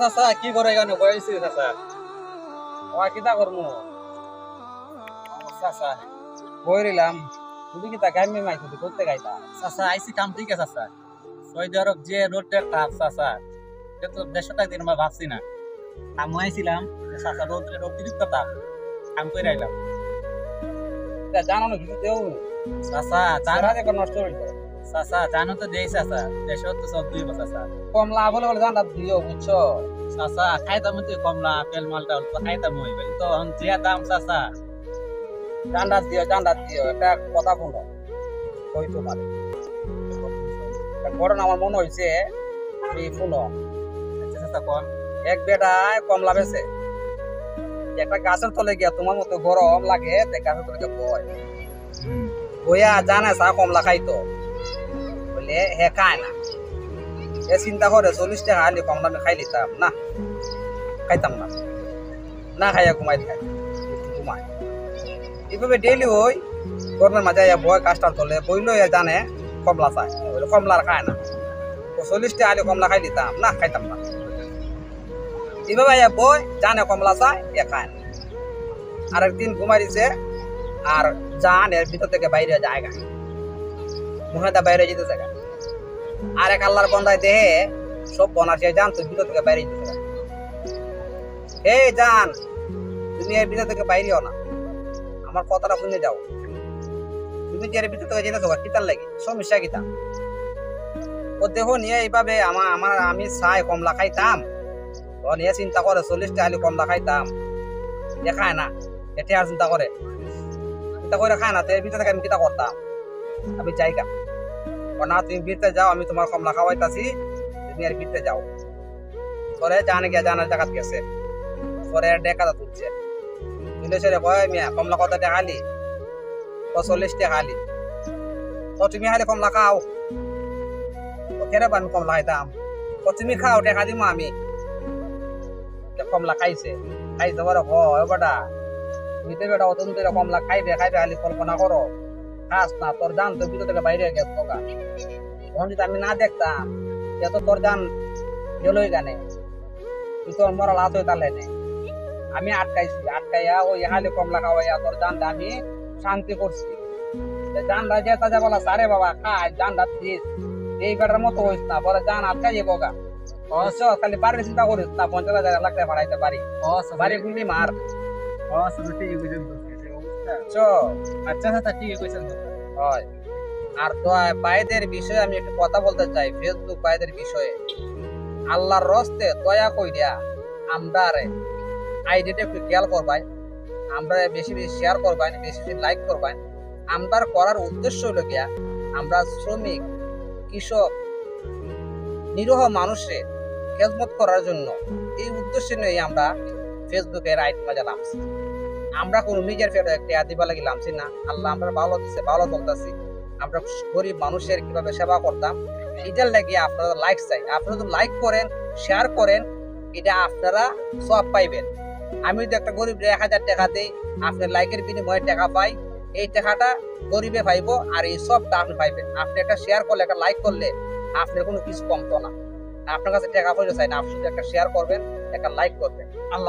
চাচা কি করে কেন বয়সি চাচা। কিতা করমু চাচা বই রইলাম তুমি কিতা গাইমে মাই তুমি করতে গাইতা চাচা আইসি কাম ঠিক আছে চাচা। সৌদি আরব যে রোডের টাপ চাচা। সে তো দেড়শো টাকা দিন আমরা ভাবছি না। আমি আইছিলাম চাচা রোদ অতিরিক্ত তাপ কাম করে আইলাম জানানো কিছু দেও। চাচা জানা দেখো নষ্ট হইতো চাচা জানো তো দেই চাচা দেশ তো সব দুই চাচা। কমলা বলে বলে জানটা দিও বুঝছ? চাচা খাইতাম তুই কমলা আপেল মালটা অল্প খাইতাম হই বলি তো এখন যে দাম চাচা। জান্ডা দিও জান্ডা দিও একটা কথা বলো কই তোমার ঘটনা আমার মনে হয়েছে এই শুনো আচ্ছা চাচা কোন এক বেটায় কমলা বেছে একটা গাছের তলে গিয়া তোমার মতো গরম লাগে গাছের তলে গিয়া বয় বইয়া জানে চা কমলা খাইতো বলে হে খায় না। এ চিন্তা করে চল্লিশ টাকা আনি কমলা আমি খাই লিতাম, না? খাইতাম না। না খাইয়া ঘুমাই থাকে ঘুমায় এইভাবে ডেইলি ওই গরমের মাঝে ইয়া বয় কাজটার তলে বইলো ইয়া জানে, কমলা চায়। কমলা খায় না। তো চল্লিশ টাকা আনি, কমলা খাই লিতাম, না? খাইতাম না। এইভাবে ইয়া বই জানে, কমলা চায়, এ খায় না। আর একদিন ঘুমাই দিছে আর জান এর ভিতর থেকে বাইরে জায়গা মুহেদা বাইরে যেতে জায়গা আর এক আল্লাহর বন্দায় দেহে সব বনার সে জান তুই ভিতর থেকে বাইরে যেতে হে জান তুমি এর ভিতর থেকে বাইরেও না। আমার কথাটা শুনে যাও। তুমি যে ভিতর থেকে যেতে থাকো কিতার লাগে? সমস্যা কিতা। ও দেহ নিয়ে এইভাবে আমার আমার আমি চাই কমলা খাইতাম। ও নিয়ে চিন্তা করে, চল্লিশটা আলু কমলা খাইতাম। এ খায় না এতে আর চিন্তা করে। চিন্তা করে খায় না, তো এর ভিতরে থেকে আমি কিতা করতাম? আমি ও না, তুমি বিরতে যাও, আমি তোমার কমলা খাওয়াইতাছি তুমি আর বিরতে যাও। পরে জানে গিয়া জানার জায়গাত গেছে পরে ডেকাটা তুলছে তুলে সেরে কয় মিয়া কমলা কত ও চল্লিশ টাকা আলি ও, তুমি হালে কমলা খাও। কেন আমি কমলা খাইতাম ও, তুমি খাও টাকা দিমো আমি। তে কমলা খাইছে। খাইছে বড় হয় বেটা, তুমি তো বেটা অতন্ত কমলা খাইবে খাইবে খালি কল্পনা করো। খাস না তোর জান তো ভিতর থেকে বাইরে গেছে তোকা তখন যদি আমি না দেখতাম এত তোর জান গেলই গানে তুই তোর মরা লাত হয়ে তাহলে নে। আমি আটকাইছি আটকাইয়া ওই হালি কমলা খাওয়াইয়া তোর জানটা আমি শান্তি করছি। জানটা যা বলা সারে বাবা খাই জানটা দিস এই বেটার মতো হইস না বলে জান আটকাই যাব গা অবশ্য খালি বাড়ির চিন্তা করিস না পঞ্চাশ হাজার লাখ টাকা বাড়াইতে পারি বাড়ি গুলি মার। চ আচ্ছা চাচা ঠিক আর তো বাইদের বিষয়ে আমি একটু কথা বলতে চাই, ফেসবুক বাইদের বিষয়ে। আল্লাহর রস্তে দয়া কইরা আমরা আইডিটা একটু খেয়াল করবাই। আমরা বেশি বেশি শেয়ার করবাই, বেশি বেশি লাইক করবাই। আমরা করার উদ্দেশ্য হলো গিয়া, আমরা শ্রমিক, কৃষক, নিরহ মানুষের খেদমত করার জন্য এই উদ্দেশ্য নিয়ে আমরা ফেসবুকের আইট মজা নামছি আমরা কোনো নিজের পেটে একটা দিবা লাগি লামছি না? আল্লাহ আমরা ভালো দিচ্ছে ভালো চলতেছি। আমরা গরিব মানুষের কীভাবে সেবা করতাম? এটার লাগি আপনারা লাইক চাই। আপনারা যদি লাইক করেন শেয়ার করেন, এটা আপনারা সব পাইবেন। আমি যদি একটা গরিব এক হাজার টাকা দিই আপনার লাইকের বিনিময়ে টাকা পাই, এই টাকাটা গরিবে পাইব আর এই সবটা আপনি পাইবেন। আপনি একটা শেয়ার করলে, একটা লাইক করলে আপনার কোনো কিছু কমতো না। আপনার কাছে টাকা পয়সা চাই না, আপনি শুধু একটা শেয়ার করবেন, একটা লাইক করবেন। আল্লাহ